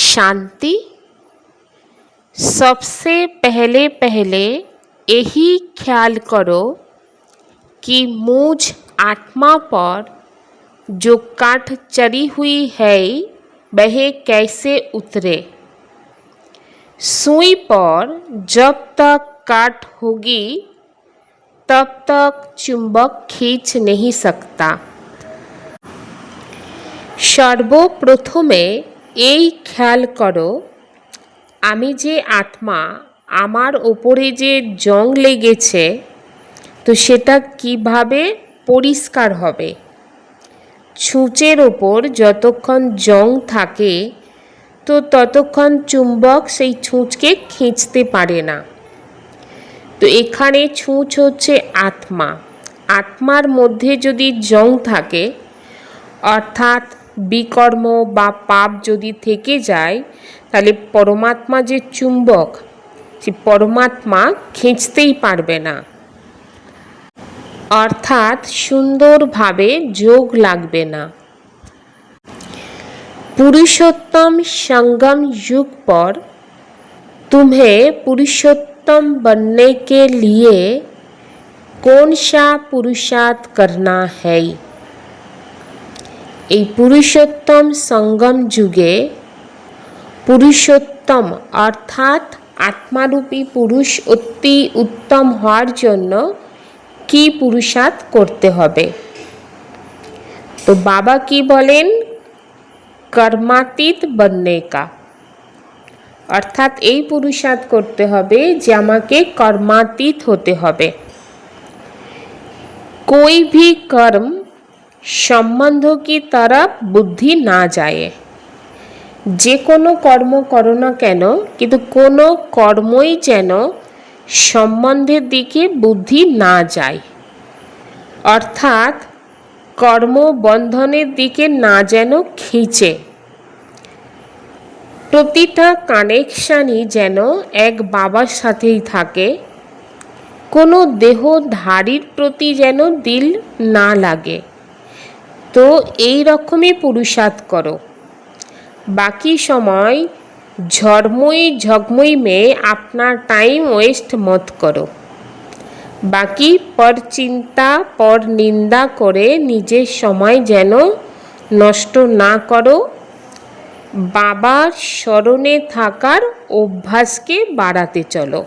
शांति सबसे पहले पहले यही ख्याल करो कि मुझ आत्मा पर जो काठ चढ़ी हुई है वह कैसे उतरे सुई पर जब तक काट होगी तब तक चुंबक खींच नहीं सकता সর্বপ্রথমে এই খেয়াল করো, আমি যে আত্মা আমার ওপরে যে জং লেগেছে, তো সেটা কীভাবে পরিষ্কার হবে? ছুঁচের ওপর যতক্ষণ জং থাকে, তো ততক্ষণ চুম্বক সেই ছুঁচকে খিঁচতে পারে না। তো এখানে ছুঁচ হচ্ছে আত্মা। আত্মার মধ্যে যদি জং থাকে, অর্থাৎ বিকর্ম বা পাপ যদি থেকে যায় তাহলে পরমাত্মা যে চুম্বক সে পরমাত্মা খিঁচতেই পারবে না অর্থাৎ সুন্দরভাবে যোগ লাগবে না पुरुषोत्तम संगम युग पर तुम्हें पुरुषोत्तम बनने के लिए कौन सा पुरुषार्थ करना है এই পুরুষোত্তম সঙ্গম যুগে পুরুষোত্তম অর্থাৎ আত্মারূপী পুরুষ অতি উত্তম হওয়ার জন্য কি পুরুষার্থ করতে হবে তো বাবা কি বলেন কর্মাতীত বন্যে কা অর্থাৎ এই পুরুষার্থ করতে হবে যে আমাকে কর্মাতীত হতে হবে कोई भी कर्म সম্বন্ধ কি তারা বুদ্ধি না যায় যে কোনো কর্ম করো না কেন, কিন্তু কোনো কর্মই যেন সম্বন্ধের দিকে বুদ্ধি না যায়। অর্থাৎ কর্ম বন্ধনের দিকে না যেন খিচে। প্রতিটা কানেকশানই যেন এক বাবার সাথেই থাকে। কোনো দেহধারীর প্রতি যেন দিল না লাগে। তো এই রকমই পুরুষার্থ করো। বাকি সময় ঝরমই ঝগমই মেয়ে আপনার টাইম ওয়েস্ট মত করো। বাকি পর চিন্তা, পর নিন্দা করে নিজের সময় যেন নষ্ট না করো। বাবার স্মরণে থাকার অভ্যাসকে বাড়াতে চলো।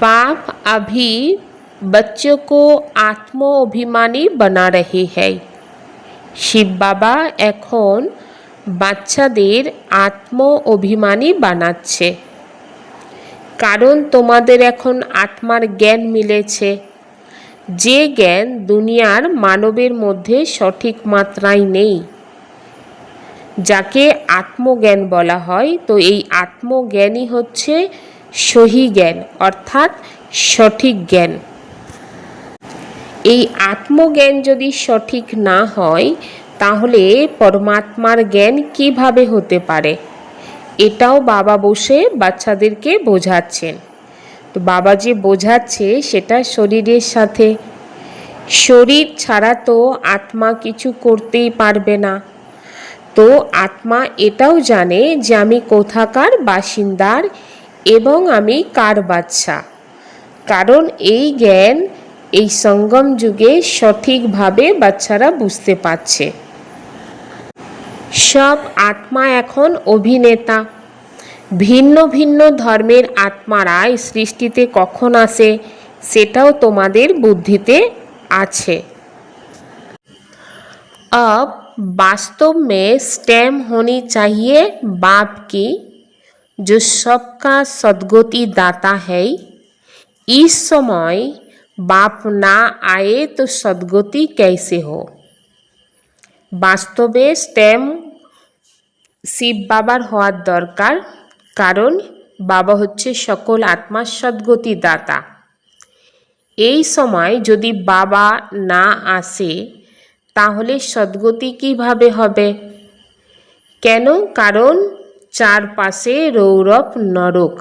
বাপ আভি बच्चों को आत्म अभिमानी बना रहे हैं শিব বাবা এখন বাচ্চাদের আত্ম অভিমানী বানাচ্ছে কারণ তোমাদের এখন আত্মার জ্ঞান মিলেছে যে জ্ঞান দুনিয়ার মানবের মধ্যে সঠিক মাত্রায় নেই যাকে আত্মজ্ঞান বলা হয় তো এই আত্মজ্ঞানই হচ্ছে সহি জ্ঞান অর্থাৎ সঠিক জ্ঞান এই আত্মজ্ঞান যদি সঠিক না হয়, তাহলে পরমাত্মার জ্ঞান কীভাবে হতে পারে? এটাও বাবা বসে বাচ্চাদেরকে বোঝাচ্ছেন। তো বাবা যে বোঝাচ্ছে সেটা শরীরের সাথে। শরীর ছাড়া তো আত্মা কিছু করতেই পারবে না। তো আত্মা এটাও জানে যে আমি কোথাকার বাসিন্দার এবং আমি কার বাচ্চা। কারণ এই জ্ঞান এই সঙ্গম যুগে সঠিকভাবে বাচ্চারা বুঝতে পারছে সব আত্মা এখন অভিনেতা ভিন্ন ভিন্ন ধর্মের আত্মারা এই সৃষ্টিতে কখন আসে সেটাও তোমাদের বুদ্ধিতে আছে अब वास्तव में स्टेम होनी चाहिए बाप की जो सबका सदगति दाता है इस समय বাপ না আয়ে তো সদগতি ক্যাসে হো বাস্তবে স্ট্যাম শিব বাবার হওয়ার দরকার কারণ বাবা হচ্ছে সকল আত্মার সদ্গতি দাতা এই সময় যদি বাবা না আসে, তাহলে সদ্গতি কীভাবে হবে? কেন? কারণ চারপাশে রৌরব নরক।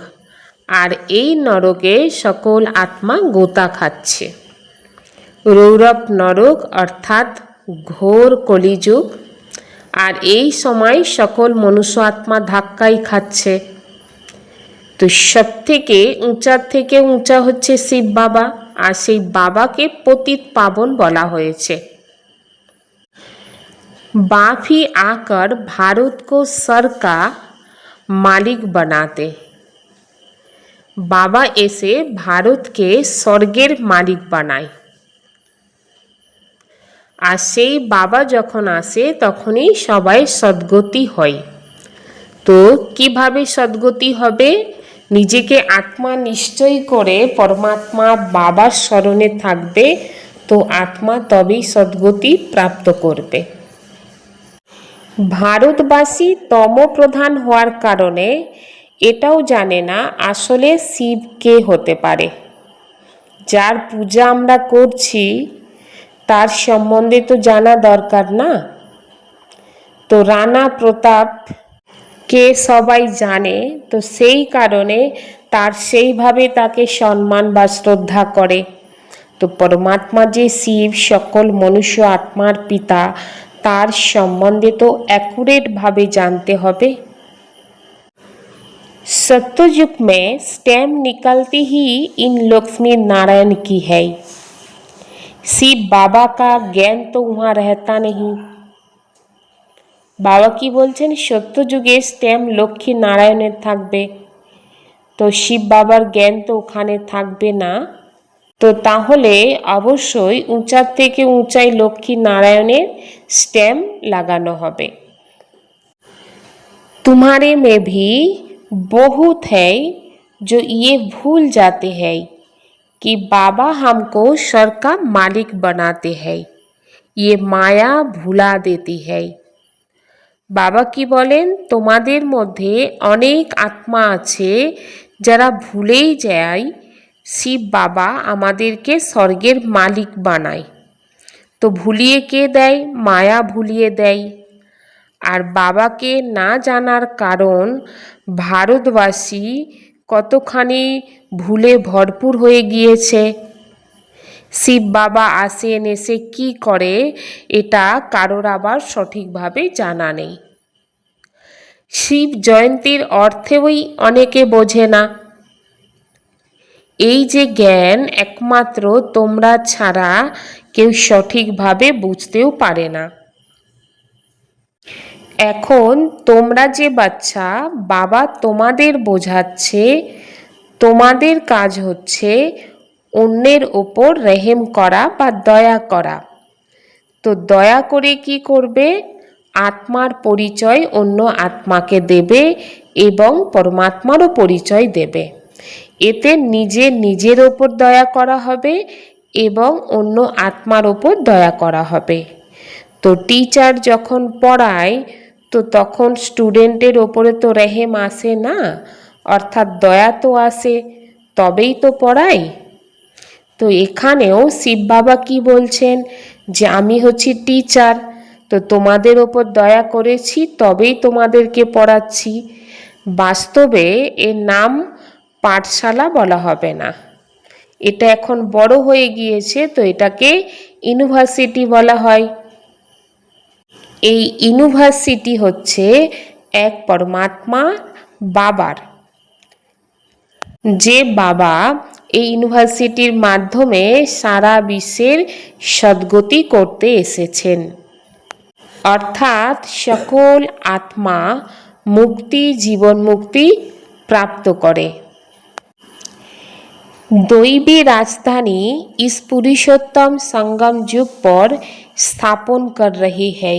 আর এই নরকে সকল আত্মা গোতা খাচ্ছে রৌরব নরক অর্থাৎ ঘোর কলিযুগ আর এই সময় সকল মনুষ্য আত্মা ধাক্কাই খাচ্ছে তো সব থেকে উঁচার থেকে উঁচা হচ্ছে শিব বাবা আর সেই বাবাকে পতিত পাবন বলা হয়েছে बाफी आकर भारत को सर का मालिक बनाते বাবা এসে ভারতকে স্বর্গের মালিক বানায়। আর সেই বাবা যখন আসে, তখনই সবাই সদ্গতি হয়। তো কীভাবে সদ্গতি হবে? নিজেকে আত্মা নিশ্চয় করে পরমাত্মা বাবার স্মরণে থাকবে, তো আত্মা তবেই সদ্গতি প্রাপ্ত করবে। ভারতবাসী তমপ্রধান হওয়ার কারণে এটাও জানে না আসলে শিব কে হতে পারে। যার পূজা আমরা করছি, তার সম্বন্ধে তো জানা দরকার না। তো রানা প্রতাপ কে সবাই জানে, তো সেই কারণে তার সেইভাবে তাকে সম্মান বা শ্রদ্ধা করে। তো পরমাত্মা যে শিব, সকল মনুষ্য আত্মার পিতা, তার সম্বন্ধে তো অ্যাকুরেটভাবে জানতে হবে। सत्ययुग में स्टेम निकलती ही इन लक्ष्मी नारायण की है शिव बाबा का ज्ञान तो वहाँ रहता नहीं বাবা কি বলছেন সত্য যুগে স্টেম লক্ষ্মী নারায়ণের থাকবে তো শিব বাবার জ্ঞান তো ওখানে থাকবে না তো তাহলে অবশ্যই উঁচার থেকে উঁচাই লক্ষ্মী নারায়ণের স্ট্যাম্প লাগানো হবে तुम्हारे में भी बहुत है जो ये भूल जाते हैं कि बाबा हमको स्वर का मालिक बनाते हैं ये माया भुला देती है বাবা কি বলেন তোমাদের মধ্যে অনেক আত্মা আছে যারা ভুলেই যায় শিব বাবা আমাদেরকে স্বর্গের মালিক বানায় তো ভুলিয়ে কে দেয় মায়া ভুলিয়ে দেয় আর বাবাকে না জানার কারণ ভারতবাসী কতখানি ভুলে ভরপুর হয়ে গিয়েছে? শিব বাবা আসেন, এসে কি করে এটা কারোর আবার সঠিকভাবে জানা নেই। শিব জয়ন্তীর অর্থেই অনেকে বোঝে না। এই যে জ্ঞান একমাত্র তোমরা ছাড়া কেউ সঠিকভাবে বুঝতেও পারে না। এখন তোমরা যে বাচ্চা, বাবা তোমাদের বোঝাচ্ছে, তোমাদের কাজ হচ্ছে অন্যের ওপর রেহেম করা বা দয়া করা। তো দয়া করে কি করবে? আত্মার পরিচয় অন্য আত্মাকে দেবে এবং পরমাত্মারও পরিচয় দেবে। এতে নিজে নিজের ওপর দয়া করা হবে এবং অন্য আত্মার ওপর দয়া করা হবে। তো টিচার যখন পড়ায় তো তখন স্টুডেন্টের ওপরে তো রেহেম আসে না, অর্থাৎ দয়া তো আসে, তবেই তো পড়াই তো এখানেও শিব বাবা কি বলছেন যে, আমি হচ্ছি টিচার তো তোমাদের ওপর দয়া করেছি, তবেই তোমাদেরকে পড়াচ্ছি। বাস্তবে এর নাম পাঠশালা বলা হবে না। এটা এখন বড় হয়ে গিয়েছে, তো এটাকে ইউনিভার্সিটি বলা হয়। এই ইউনিভার্সিটি হচ্ছে এক পরমাত্মা বাবার যে বাবা এই ইউনিভার্সিটির মাধ্যমে সারা বিশ্বের সদ্গতি করতে এসেছেন অর্থাৎ সকল আত্মা মুক্তি জীবন মুক্তি প্রাপ্ত করে दैवी राजधानी इस पुरुषोत्तम संगम युग पर स्थापन कर रही है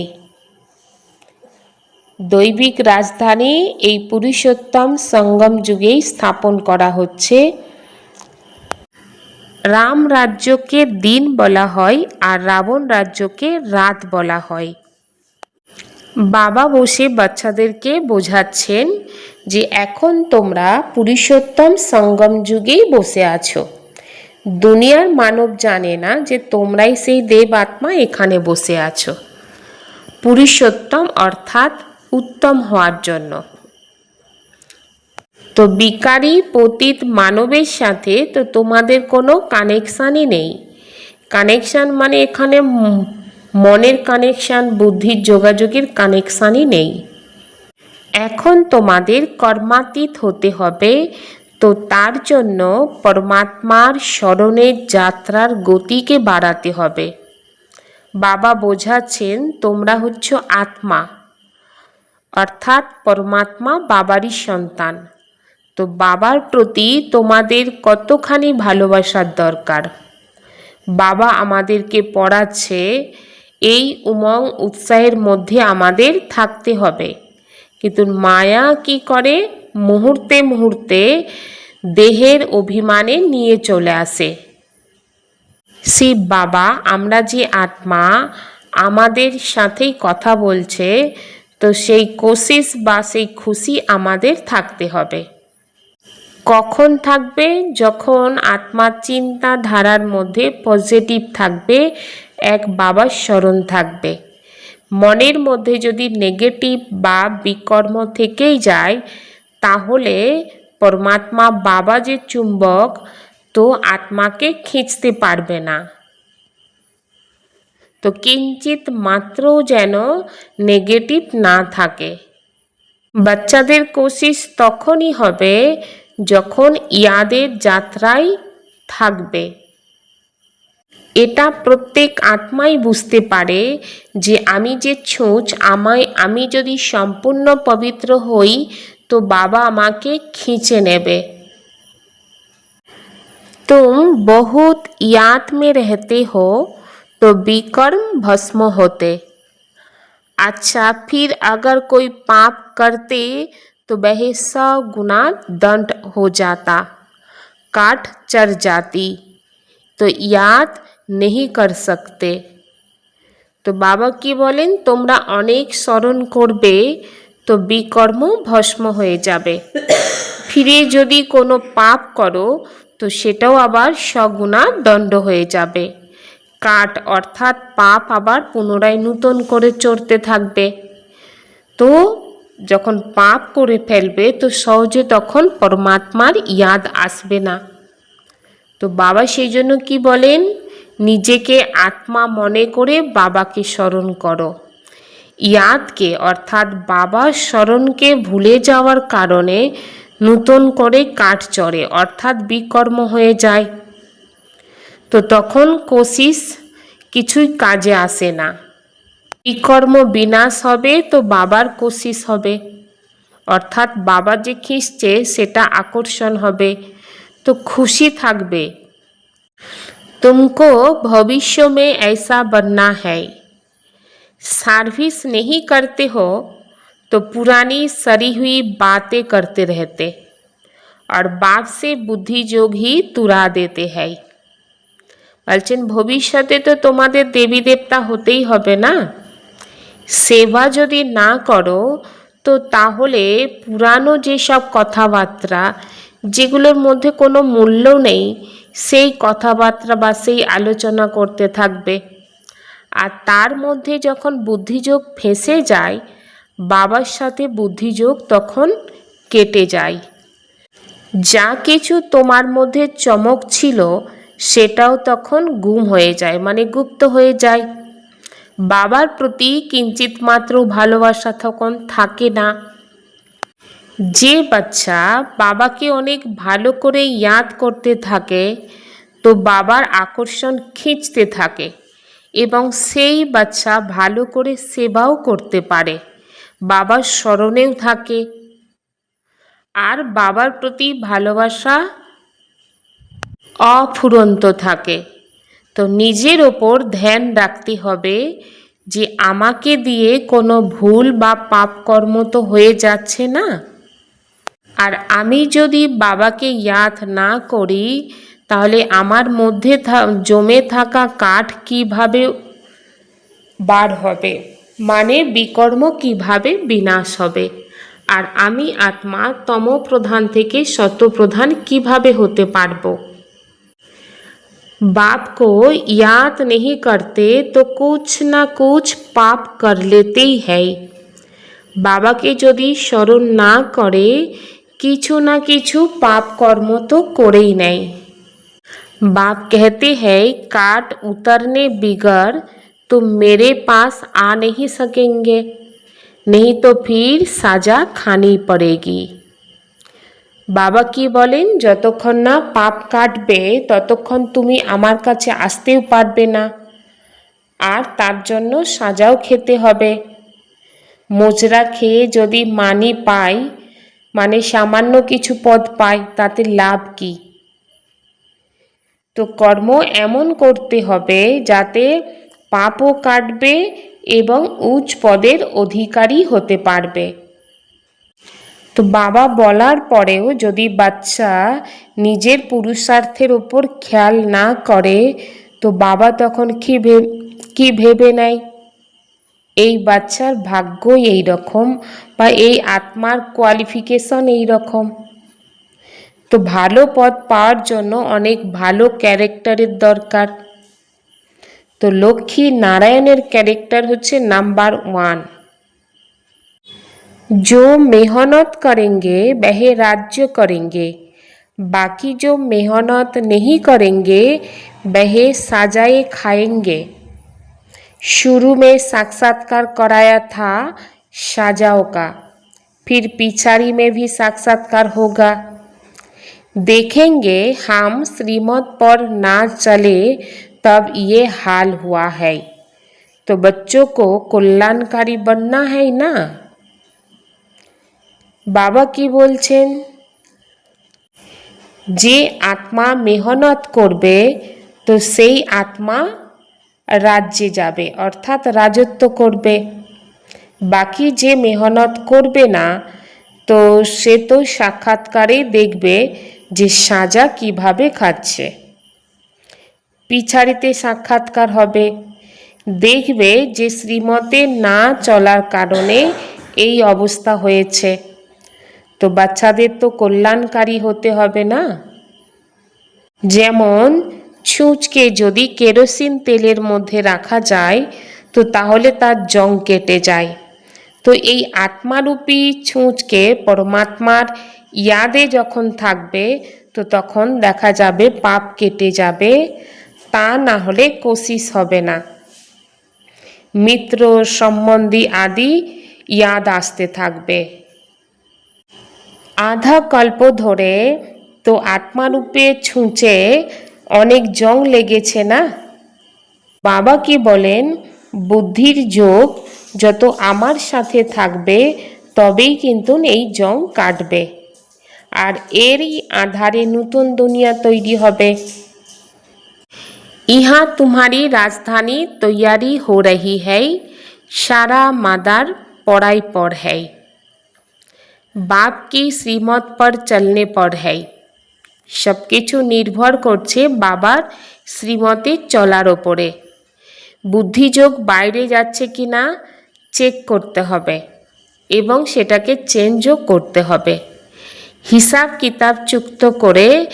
দৈবিক রাজধানী এই পুরুষোত্তম সঙ্গম যুগেই স্থাপন করা হচ্ছে। রাম রাজ্যকে দিন বলা হয় আর রাবণ রাজ্যকে রাত বলা হয়। বাবা বসে বাচ্চাদেরকে বোঝাচ্ছেন যে এখন তোমরা পুরুষোত্তম সঙ্গম যুগেই বসে আছো। দুনিয়ার মানব জানে না যে তোমরাই সেই দেব আত্মা এখানে বসে আছো। পুরুষোত্তম অর্থাৎ উত্তম হওয়ার জন্য। তো বিকারী পতিত মানবের সাথে তো তোমাদের কোনো কানেকশানই নেই। কানেকশান মানে এখানে মনের কানেকশান, বুদ্ধির যোগাযোগের কানেকশানই নেই। এখন তোমাদের কর্মাতীত হতে হবে, তো তার জন্য পরমাত্মার স্মরণের যাত্রার গতিকে বাড়াতে হবে। বাবা বোঝাচ্ছেন, তোমরা হচ্ছ আত্মা। অর্থাৎ পরমাত্মা বাবারই সন্তান। তো বাবার প্রতি তোমাদের কতখানি ভালোবাসার দরকার? বাবা আমাদেরকে পড়াচ্ছে, এই উমং উৎসাহের মধ্যে আমাদের থাকতে হবে। কিন্তু মায়া কি করে? মুহূর্তে মুহূর্তে দেহের অভিমানে নিয়ে চলে আসে। শিব বাবা, আমরা যে আত্মা, আমাদের সাথেই কথা বলছে তো সেই কোশিস বা সেই খুশি আমাদের থাকতে হবে। কখন থাকবে? যখন আত্মার চিন্তাধারার মধ্যে পজিটিভ থাকবে, এক বাবার স্মরণ থাকবে। মনের মধ্যে যদি নেগেটিভ বা বিকর্ম থেকেই যায়, তাহলে পরমাত্মা বাবা যে চুম্বক, তো আত্মাকে খিঁচতে পারবে না। তো কিঞ্চিত মাত্রও যেন নেগেটিভ না থাকে। বাচ্চাদের কোশিস তখনই হবে যখন ইয়াদের যাত্রায় থাকবে। এটা প্রত্যেক আত্মাই বুঝতে পারে যে আমি যে ছুঁচ, আমায়, আমি যদি সম্পূর্ণ পবিত্র হই, তো বাবা আমাকে খিঁচে নেবে। তুম বহুত ইয়াদ মে রহতে হো तो विकर्म भस्म होते अच्छा फिर अगर कोई पाप करते तो वह सौ गुना दंड हो जाता काट चढ़ जाती तो याद नहीं कर सकते তো বাবা কি বলেন তোমরা অনেক স্মরণ করবে তো বিকর্ম ভস্ম হয়ে যাবে ফিরে যদি কোনো পাপ করো তো সেটাও আবার সগুণা দণ্ড হয়ে যাবে কাঠ অর্থাৎ পাপ আবার পুনরায় নূতন করে চড়তে থাকবে। তো যখন পাপ করে ফেলবে, তো সহজে তখন পরমাত্মার ইয়াদ আসবে না। তো বাবা সেই জন্য কি বলেন? নিজেকে আত্মা মনে করে বাবাকে স্মরণ করো। ইয়াদকে অর্থাৎ বাবার স্মরণকে ভুলে যাওয়ার কারণে নূতন করে কাঠ চড়ে, অর্থাৎ বিকর্ম হয়ে যায়। তো তখন কোশিস কিছুই কাজে আসে না বিকর্ম বিনাশ হবে তো বাবার কোশিস হবে অর্থাৎ বাবা যে খিঁচছে সেটা আকর্ষণ হবে তো খুশি থাকবে तुमको भविष्य में ऐसा बनना है सर्विस नहीं करते हो तो पुरानी सरी हुई बातें करते रहते और बाप से बुद्धि जोग ही तुरा देते हैं বলছেন, ভবিষ্যতে তো তোমাদের দেবী দেবতা হতেই হবে না? সেবা যদি না করো, তো তাহলে পুরানো যেসব কথাবার্তা, যেগুলোর মধ্যে কোনো মূল্য নেই, সেই কথাবার্তা বা সেই আলোচনা করতে থাকবে। আর তার মধ্যে যখন বুদ্ধিযোগ ফেঁসে যায়, বাবার সাথে বুদ্ধিযোগ তখন কেটে যায়। যা কিছু তোমার মধ্যে চমক ছিল সেটাও তখন গুম হয়ে যায় মানে গুপ্ত হয়ে যায়। বাবার প্রতি কিঞ্চিত মাত্র ভালোবাসা তখন থাকে না। যে বাচ্চা বাবাকে অনেক ভালো করে ইয়াদ করতে থাকে, তো বাবার আকর্ষণ খিঁচতে থাকে এবং সেই বাচ্চা ভালো করে সেবাও করতে পারে। বাবার স্মরণেও থাকে। আর বাবার প্রতি ভালোবাসা অফুরন্ত থাকে। তো নিজের ওপর ধ্যান রাখতে হবে যে আমাকে দিয়ে কোনো ভুল বা পাপকর্ম তো হয়ে যাচ্ছে না। আর আমি যদি বাবাকে ইয়াদ না করি, তাহলে আমার মধ্যে জমে থাকা কাঠ কীভাবে বার হবে? মানে বিকর্ম কীভাবে বিনাশ হবে? আর আমি আত্মা তম প্রধান থেকে শতপ্রধান কীভাবে হতে পারব? बाप को याद नहीं करते तो कुछ ना कुछ पाप कर लेते ही है বাবাকে যদি স্মরণ না করে কিছু না কিছু পাপ কর্ম তো করেই নেয় बाप कहते हैं काट उतरने बिगर तुम मेरे पास आ नहीं सकेंगे नहीं तो फिर সাজা খানি পড়েগি বাবা কি বলেন? যতক্ষণ না পাপ কাটবে, ততক্ষণ তুমি আমার কাছে আসতেও পারবে না। আর তার জন্য সাজাও খেতে হবে। মোজরা খেয়ে যদি মানি পাই মানে সামান্য কিছু পদ পাই, তাতে লাভ কি? তো কর্ম এমন করতে হবে যাতে পাপও কাটবে এবং উচ্চ পদের অধিকারী হতে পারবে। তো বাবা বলার পরেও যদি বাচ্চা নিজের পুরুষার্থের ওপর খেয়াল না করে, তো বাবা তখন কি ভেবে কি ভেবে নেয়? এই বাচ্চার ভাগ্যই এই রকম বা এই আত্মার কোয়ালিফিকেশন এই রকম। তো ভালো পদ পাওয়ার জন্য অনেক ভালো ক্যারেক্টারের দরকার। তো লক্ষ্মী নারায়ণের ক্যারেক্টার হচ্ছে নাম্বার ওয়ান। जो मेहनत करेंगे, वह राज्य करेंगे। बाकी जो मेहनत नहीं करेंगे, वह सजाए खाएँगे। शुरू में साक्षात्कार कराया था साजाओं का, फिर पिछाड़ी में भी साक्षात्कार होगा। देखेंगे हम श्रीमत पर ना चले, तब ये हाल हुआ है। तो बच्चों को कल्याणकारी बनना है ना? বাবা কি বলছেন? যে আত্মা মেহনত করবে, তো সেই আত্মা রাজ্যে যাবে, অর্থাৎ রাজত্ব করবে। বাকি যে মেহনত করবে না, তো সে তো সাক্ষাৎকারেই দেখবে যে সাজা কীভাবে খাচ্ছে। পিছাড়িতে সাক্ষাৎকার হবে। দেখবে যে শ্রীমতে না চলার কারণে এই অবস্থা হয়েছে। তো বাচ্চাদের তো কল্যাণকারী হতে হবে না। যেমন, ছুঁচকে যদি কেরোসিন তেলের মধ্যে রাখা যায়, তো তাহলে তার জং কেটে যায়। তো এই আত্মারূপী ছুঁচকে পরমাত্মার ইয়াদে যখন থাকবে, তো তখন দেখা যাবে পাপ কেটে যাবে, তা না হলে কোশিস হবে না। মিত্র, সম্বন্ধী আদি ইয়াদ আসতে থাকবে। আধা কল্প ধরে তো আত্মারূপে ছুঁচে অনেক জং লেগেছে না? বাবা কি বলেন, বুদ্ধির যোগ যত আমার সাথে থাকবে, তবেই কিন্তু এই জং কাটবে। আর এরই আধারে নতুন দুনিয়া তৈরি হবে। ইহা তোমারি রাজধানী তৈয়ারি হো রহি হ্যাই সারা মাদার পড়াই পর হ্যায় বাপ কি শ্রীমত পর চলনে পর হ্যায়। সব কিছু নির্ভর করছে বাবার শ্রীমতে চলার ওপরে। বুদ্ধিযোগ বাইরে যাচ্ছে কি না চেক করতে হবে এবং সেটাকে চেঞ্জও করতে হবে। হিসাব কিতাব চুক্ত করে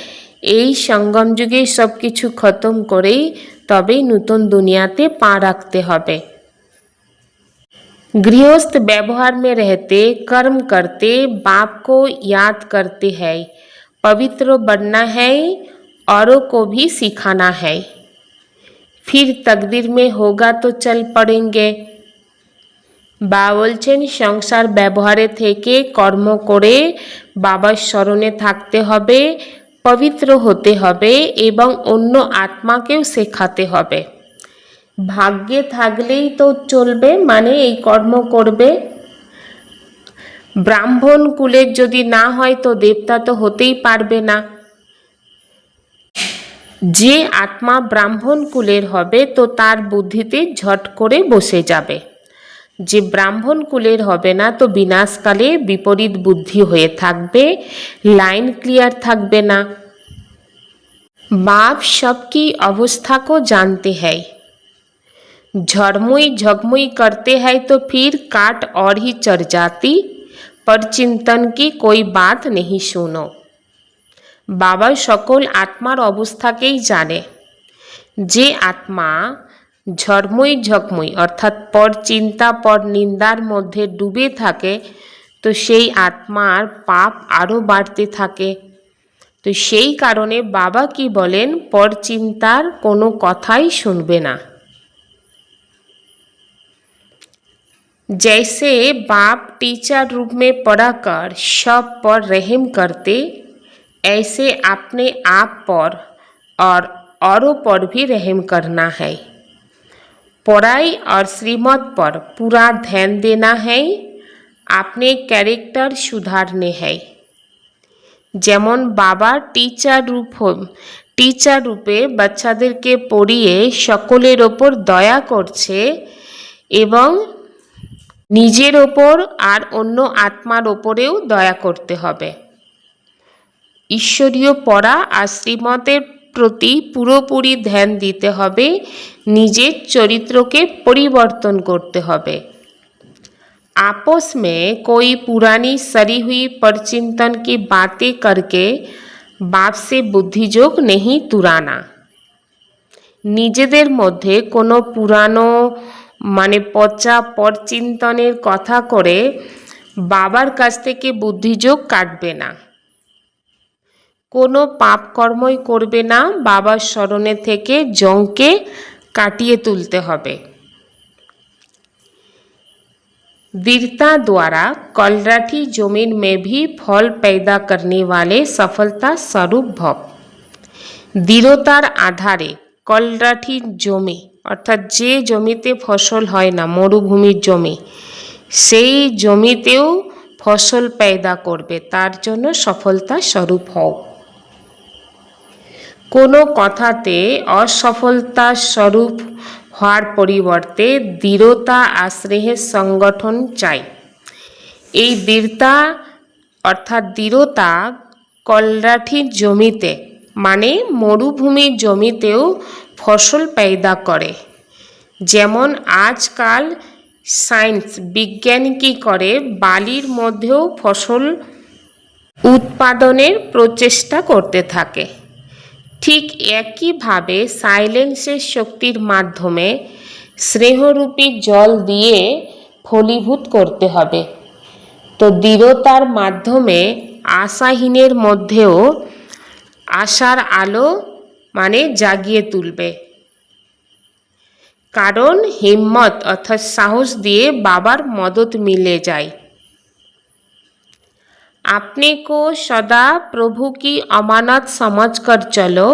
এই সঙ্গম যুগে সব কিছু খতম করেই তবেই নতুন দুনিয়াতে পা রাখতে হবে। गृहस्थ व्यवहार में रहते कर्म करते बाप को याद करते हैं पवित्र बनना है औरों को भी सिखाना है फिर तकदीर में होगा तो चल पड़ेंगे বা বলছেন সংসার ব্যবহারে থেকে কর্ম করে বাবার স্মরণে থাকতে হবে পবিত্র হতে হবে এবং অন্য আত্মাকেও শেখাতে হবে ভাগ্যে থাকলেই তো চলবে মানে এই কর্ম করবে। ব্রাহ্মণ কুলের যদি না হয় তো দেবতা তো হতেই পারবে না। যে আত্মা ব্রাহ্মণ কুলের হবে তো তার বুদ্ধিতে ঝট করে বসে যাবে। যে ব্রাহ্মণ কুলের হবে না তো বিনাশকালে বিপরীত বুদ্ধি হয়ে থাকবে, লাইন ক্লিয়ার থাকবে না। বাপ অবস্থা কো জানতে হ্যায়। झरमुई झगमुई करते हैं तो फिर काट और ही चढ़ जाती पर চিন্তন কি कोई बात नहीं सुनो বাবা সকল আত্মার অবস্থাকেই জানে যে আত্মা ঝরমুই ঝকমুই অর্থাৎ পর চিন্তা পর নিন্দার মধ্যে ডুবে থাকে তো সেই আত্মার পাপ আরও বাড়তে থাকে তো সেই কারণে বাবা কি বলেন পর চিন্তার কোনো কথাই শুনবে না जैसे बाप टीचर रूप में पढ़ाकर सब पर रहम करते ऐसे अपने आप पर और औरों पर भी रहम करना है पढ़ाई और श्रीमत पर पूरा ध्यान देना है अपने कैरेक्टर सुधारने हैं যেমন বাবা টিচার রূপ হন- টিচার রূপে বাচ্চাদেরকে পড়িয়ে সকলের ওপর দয়া করছে এবং নিজের ওপর আর অন্য আত্মার ওপরেও দয়া করতে হবে ঈশ্বরীয় পড়া আর শ্রীমতের প্রতি পুরোপুরি ধ্যান দিতে হবে নিজের চরিত্রকে পরিবর্তন করতে হবে आपस में कोई पुरानी सरी हुई परचिंतन की बातें करके बाप से বুদ্ধিযোগ नहीं তুরানা নিজেদের মধ্যে কোনো পুরানো মানে পচা পরচিন্তনের কথা করে বাবার কাছ থেকে বুদ্ধিযোগ কাটবে না কোনো পাপ কর্মই করবে না বাবার স্মরণে থেকে জংকে কাটিয়ে তুলতে হবে वीरता द्वारा कलराठी जमीन में भी फल पैदा करने वाले सफलता स्वरूप भव দৃঢ়তার আধারে কলরাঠির জমি অর্থাৎ যে জমিতে ফসল হয় না, মরুভূমির জমি, সেই জমিতেও ফসল पैदा করবে, তার জন্য সফলতা স্বরূপ হও। কোনো কথাতে অসফলতা স্বরূপ হওয়ার পরিবর্তে দৃঢ়তা আশ্রয়ের সংগঠন চাই। এই দৃঢ়তা, অর্থাৎ দৃঢ়তা কলরাঠির জমিতে মানে মরুভূমির জমিতেও ফসল पैदा করে। যেমন আজকাল সায়েন্স বিজ্ঞান কী করে, বালির মধ্যেও ফসল উৎপাদনের প্রচেষ্টা করতে থাকে। ঠিক একইভাবে সাইলেন্সের শক্তির মাধ্যমে স্নেহরূপী জল দিয়ে ফলীভূত করতে হবে। তো দৃঢ়তার মাধ্যমে আশাহীনের মধ্যেও আশার আলো মানে জাগিয়ে তুলবে। কারণ হিম্মত অর্থাৎ সাহস দিয়ে বাবার মদত মিলে যায়। আপনি কো সদা প্রভু কি অমানত সমাজ কর চলো,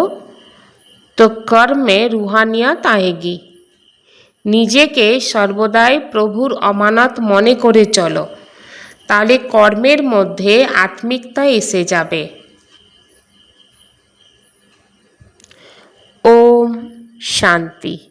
তো কর্মে রুহানিয়াত আয়েগি। নিজেকে সর্বদাই প্রভুর অমানত মনে করে চলো, তাহলে কর্মের মধ্যে আত্মিকতা এসে যাবে। Om Shanti.